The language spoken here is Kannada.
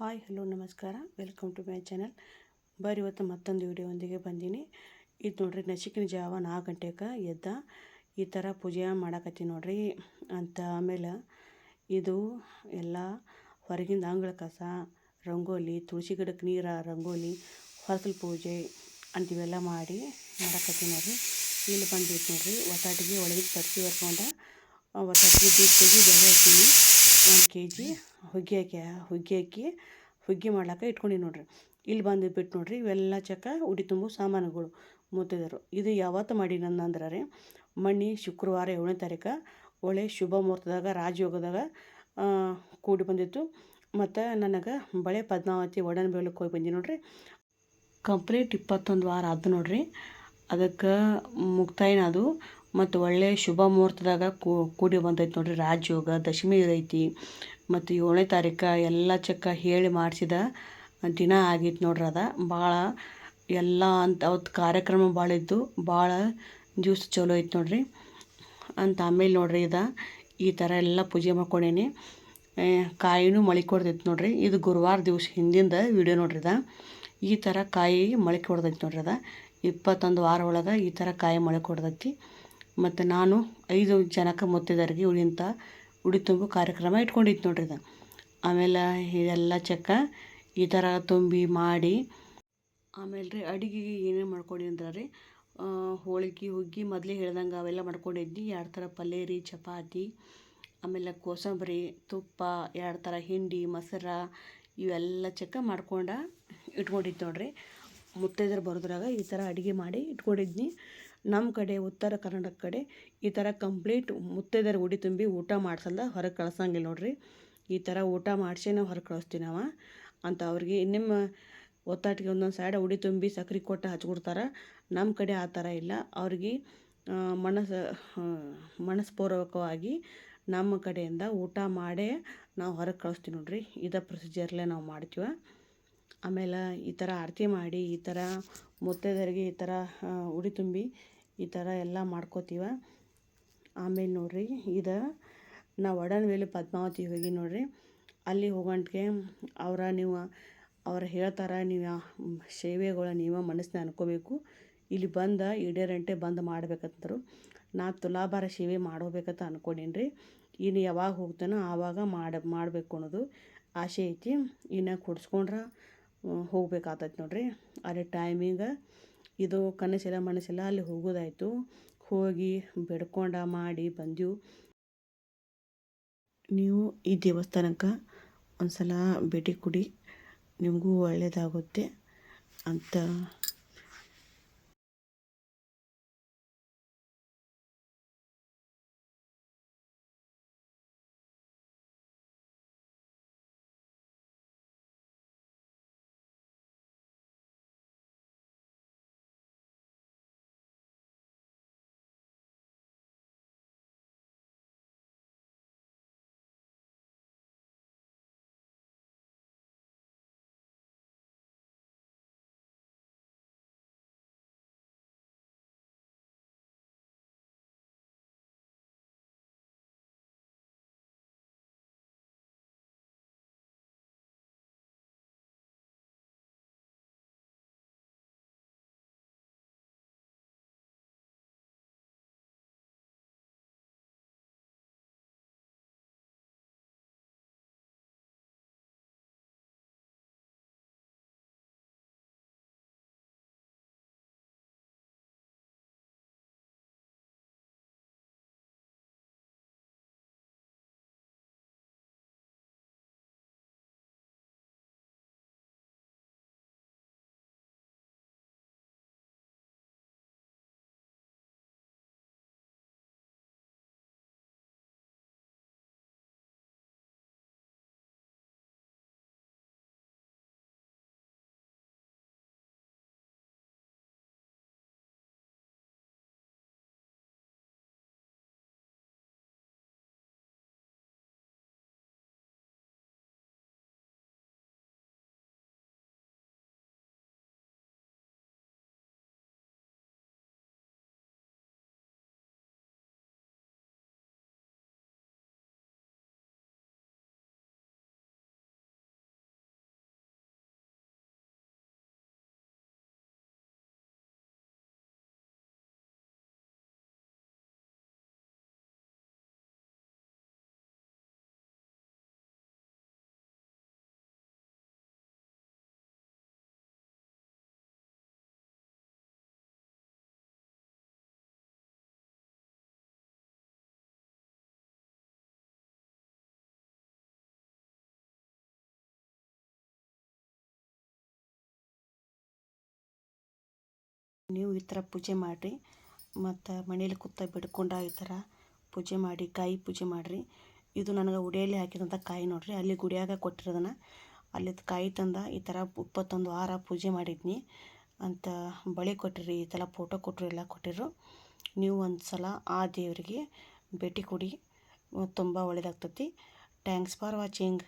ಹಾಯ್, ಹಲೋ, ನಮಸ್ಕಾರ. Welcome to my channel. ಬರೀ ಇವತ್ತು ಮತ್ತೊಂದು ವಿಡಿಯೋದೊಂದಿಗೆ ಬಂದೀನಿ. ಇದು ನೋಡ್ರಿ, ನಶಿಕಿನ ಜಾವ ನಾಲ್ಕು ಗಂಟೆಗೆ ಎದ್ದ. ಈ ಥರ ಪೂಜೆ ಮಾಡಾಕತ್ತೀನಿ ನೋಡ್ರಿ. ಅಂತ ಆಮೇಲೆ ಇದು ಎಲ್ಲ ಹೊರಗಿಂದ ಅಂಗಳ ಕಸ, ರಂಗೋಲಿ, ತುಳಸಿ ಗಿಡಕ್ಕೆ ನೀರ ರಂಗೋಲಿ ಹೊಸಲು ಪೂಜೆ ಅಂತಿವೆಲ್ಲ ಮಾಡಿ ಮಾಡಾಕತ್ತೀನಿ ನೋಡ್ರಿ. ಇಲ್ಲಿ ಬಂದಿತ್ತು ನೋಡ್ರಿ. ಒತ್ತಾಟಿಗೆ ಒಳಗೆ ತರ್ಸಿ ಬರ್ಕೊಂಡ ಒತ್ತಾಟಿಗೆ ದೀಪ ತೆಗಿ ಬೇಳೆ ಹಾಕೀನಿ ಒಂದು ಕೆ ಜಿ ಹುಗ್ಗಿ ಹಾಕಿ ಹುಗ್ಗಿ ಹಾಕಿ ಹುಗ್ಗಿ ಮಾಡ್ಲಾಕ ಇಟ್ಕೊಂಡೀನಿ ನೋಡ್ರಿ. ಇಲ್ಲಿ ಬಂದು ಬಿಟ್ಟು ನೋಡ್ರಿ, ಇವೆಲ್ಲ ಚಕ್ಕ ಉಡಿ ತುಂಬು ಸಾಮಾನುಗಳು ಮುತ್ತಿದರು ಇದು ಯಾವತ್ತು ಮಾಡಿ ನನ್ನ ಅಂದ್ರೆ ರೀ ಮಣ್ಣಿ ಶುಕ್ರವಾರ ಏಳನೇ ತಾರೀಕು, ಒಳ್ಳೆ ಶುಭ ಮುಹೂರ್ತದಾಗ, ರಾಜಯೋಗದಾಗ ಕೂಡಿ ಬಂದಿತ್ತು. ಮತ್ತು ನನಗೆ ಬಳೆ ಪದ್ಮಾವತಿ ಒಡನ ಬೇಲಕ್ಕೆ ಹೋಗಿ ಬಂದಿ ನೋಡ್ರಿ. ಕಂಪ್ಲೀಟ್ ಇಪ್ಪತ್ತೊಂದು ವಾರ ಆದ ನೋಡ್ರಿ. ಅದಕ್ಕೆ ಮುಕ್ತಾಯನ ಅದು. ಮತ್ತು ಒಳ್ಳೆಯ ಶುಭ ಮುಹೂರ್ತದಾಗ ಕೂಡಿ ಬಂದೈತೆ ನೋಡಿರಿ. ರಾಜಯೋಗ ದಶಮಿ ಐತಿ ಮತ್ತು ಏಳನೇ ತಾರೀಕು ಎಲ್ಲ ಚಕ್ಕ ಹೇಳಿ ಮಾಡಿಸಿದ ದಿನ ಆಗಿತ್ತು ನೋಡ್ರಿ ಅದ. ಭಾಳ ಎಲ್ಲ ಅಂತ ಅವತ್ತು ಕಾರ್ಯಕ್ರಮ ಭಾಳ ಇದ್ದು ಭಾಳ ದಿವ್ಸ ಚಲೋ ಐತೆ ನೋಡ್ರಿ. ಅಂತ ಆಮೇಲೆ ನೋಡ್ರಿ ಇದು. ಈ ಥರ ಎಲ್ಲ ಪೂಜೆ ಮಾಡ್ಕೊಂಡೇನಿ. ಕಾಯಿನೂ ಮೊಳಕೆ ಹೊಡ್ದೈತೆ ನೋಡ್ರಿ. ಇದು ಗುರುವಾರ ದಿವಸ ಹಿಂದಿಂದ ವಿಡಿಯೋ ನೋಡ್ರಿ ಇದು. ಈ ಥರ ಕಾಯಿ ಮೊಳಕೆ ಹೊಡ್ದೈತೆ ನೋಡ್ರಿ ಅದ. ಇಪ್ಪತ್ತೊಂದು ವಾರ ಒಳಗೆ ಈ ಥರ ಕಾಯಿ ಮೊಳಕೆ ಹೊಡೆದೈತಿ ಮತ್ತು ನಾನು ಐದು ಜನಕ್ಕೆ ಮುತ್ತಿದರಿಗೆ ಉಳಿಂತ ಉಡಿ ತುಂಬು ಕಾರ್ಯಕ್ರಮ ಇಟ್ಕೊಂಡಿತ್ತು ನೋಡ್ರಿ ಇದು. ಆಮೇಲೆ ಇದೆಲ್ಲ ಚಕ್ಕ ಈ ಥರ ತುಂಬಿ ಮಾಡಿ, ಆಮೇಲೆ ರೀ ಅಡುಗೆಗೆ ಏನೇನು ಮಾಡ್ಕೊಂಡಿ ಅಂದ್ರೆ ರೀ ಹೋಳಿಗೆ, ಹುಗ್ಗಿ, ಮೊದಲೇ ಹೇಳ್ದಂಗೆ ಅವೆಲ್ಲ ಮಾಡ್ಕೊಂಡಿದ್ನಿ. ಎರಡು ಥರ ಪಲ್ಯ ಚಪಾತಿ, ಆಮೇಲೆ ಕೋಸಂಬರಿ, ತುಪ್ಪ, ಎರಡು ಥರ ಹಿಂಡಿ, ಮೊಸರ, ಇವೆಲ್ಲ ಚಕ್ಕ ಮಾಡ್ಕೊಂಡು ಇಟ್ಕೊಂಡಿದ್ದು ನೋಡ್ರಿ. ಮುತ್ತೈದೆರು ಬರೋದ್ರಾಗ ಈ ಥರ ಅಡುಗೆ ಮಾಡಿ ಇಟ್ಕೊಂಡಿದ್ನಿ. ನಮ್ಮ ಕಡೆ, ಉತ್ತರ ಕರ್ನಾಟಕ ಕಡೆ ಈ ಥರ ಕಂಪ್ಲೀಟ್ ಮುತ್ತೈದೆಯರು ಉಡಿ ತುಂಬಿ ಊಟ ಮಾಡ್ಸಲ್ದ ಹೊರಗೆ ಕಳ್ಸಂಗಿಲ್ಲ ನೋಡ್ರಿ. ಈ ಥರ ಊಟ ಮಾಡಿಸೇ ನಾವು ಹೊರಗೆ ಕಳಿಸ್ತೀವಿ ನಾವು. ಅಂತ ಅವ್ರಿಗೆ ನಿಮ್ಮ ಒತ್ತಾಟಿಗೆ ಒಂದೊಂದು ಸೈಡ್ ಉಡಿ ತುಂಬಿ ಸಕ್ರೆ ಕೊಟ್ಟು ಹಚ್ಕೊಡ್ತಾರೆ. ನಮ್ಮ ಕಡೆ ಆ ಥರ ಇಲ್ಲ. ಅವ್ರಿಗೆ ಮನಸ್ಸು ಮನಸ್ಪೂರ್ವಕವಾಗಿ ನಮ್ಮ ಕಡೆಯಿಂದ ಊಟ ಮಾಡೇ ನಾವು ಹೊರಗೆ ಕಳಿಸ್ತೀವಿ ನೋಡ್ರಿ. ಇದೇ ಪ್ರೊಸೀಜರ್ಲೇ ನಾವು ಮಾಡ್ತೀವಿ. ಆಮೇಲೆ ಈ ಥರ ಆರತಿ ಮಾಡಿ, ಈ ಥರ ಮುತ್ತೈದೆಯರಿಗೆ ಈ ಥರ ಉಡಿ ತುಂಬಿ ಈ ಥರ ಎಲ್ಲ ಮಾಡ್ಕೋತೀವ. ಆಮೇಲೆ ನೋಡಿರಿ, ಇದು ನಾವು ಒಡನ್ವೇಲಿ ಪದ್ಮಾವತಿ ಹೋಗಿ ನೋಡಿರಿ, ಅಲ್ಲಿ ಹೋಗಂಟ್ಗೆ ಅವರ ನೀವು, ಅವ್ರು ಹೇಳ್ತಾರೆ ನೀವು ಸೇವೆಗಳ ನೀವು ಮನಸ್ಸಿನ ಅನ್ಕೋಬೇಕು. ಇಲ್ಲಿ ಬಂದು ಈಡೇರಂಟೆ ಬಂದು ಮಾಡ್ಬೇಕಂತರು, ನಾ ತುಲಾಭಾರ ಸೇವೆ ಮಾಡ್ಬೇಕಂತ ಅನ್ಕೊಂಡೀನಿ ಇನ್ನು ಯಾವಾಗ ಹೋಗ್ತಾನೋ ಆವಾಗ ಮಾಡಿ, ಮಾಡಬೇಕು ಅನ್ನೋದು ಆಸೆ ಐತಿ. ಇನ್ನು ಕೊಡ್ಸ್ಕೊಂಡ್ರೆ ಹೋಗ್ಬೇಕಾಗ್ತೈತೆ ನೋಡಿರಿ. ಅಲ್ಲಿ ಟೈಮಿಂಗ ಇದು ಕನಸಿಲ್ಲ ಮನಸ್ಸಿಲ್ಲ ಅಲ್ಲಿ ಹೋಗೋದಾಯಿತು. ಹೋಗಿ ಬೇಡ್ಕೊಂಡ ಮಾಡಿ ಬಂದೆವು ನೀವು ಈ ದೇವಸ್ಥಾನಕ್ಕೆ ಒಂದು ಸಲ ಭೇಟಿ ಕೊಡಿ. ನಿಮಗೂ ಒಳ್ಳೆಯದಾಗುತ್ತೆ ಅಂತ ನೀವು ಈ ಥರ ಪೂಜೆ ಮಾಡಿರಿ. ಮತ್ತು ಮನೇಲಿ ಕೂತ ಬಿಡ್ಕೊಂಡ ಈ ಥರ ಪೂಜೆ ಮಾಡಿ, ಕಾಯಿ ಪೂಜೆ ಮಾಡಿರಿ. ಇದು ನನಗೆ ಉಡಿಯಲ್ಲಿ ಹಾಕಿದಂಥ ಕಾಯಿ ನೋಡಿರಿ. ಅಲ್ಲಿ ಗುಡಿಯಾಗ ಕೊಟ್ಟಿರೋದನ್ನು ಅಲ್ಲಿದ್ದು ಕಾಯಿ ತಂದ ಈ ಥರ ಇಪ್ಪತ್ತೊಂದು ವಾರ ಪೂಜೆ ಮಾಡಿದ್ನಿ. ಅಂತ ಬಳೆ ಕೊಟ್ಟಿರಿ, ಈ ಥರ ಫೋಟೋ ಕೊಟ್ಟರು ಎಲ್ಲ ಕೊಟ್ಟಿರು. ನೀವು ಒಂದು ಸಲ ಆ ದೇವರಿಗೆ ಭೇಟಿ ಕೊಡಿ. ತುಂಬ ಒಳ್ಳೆಯದಾಗ್ತತಿ ಥ್ಯಾಂಕ್ಸ್ ಫಾರ್ ವಾಚಿಂಗ್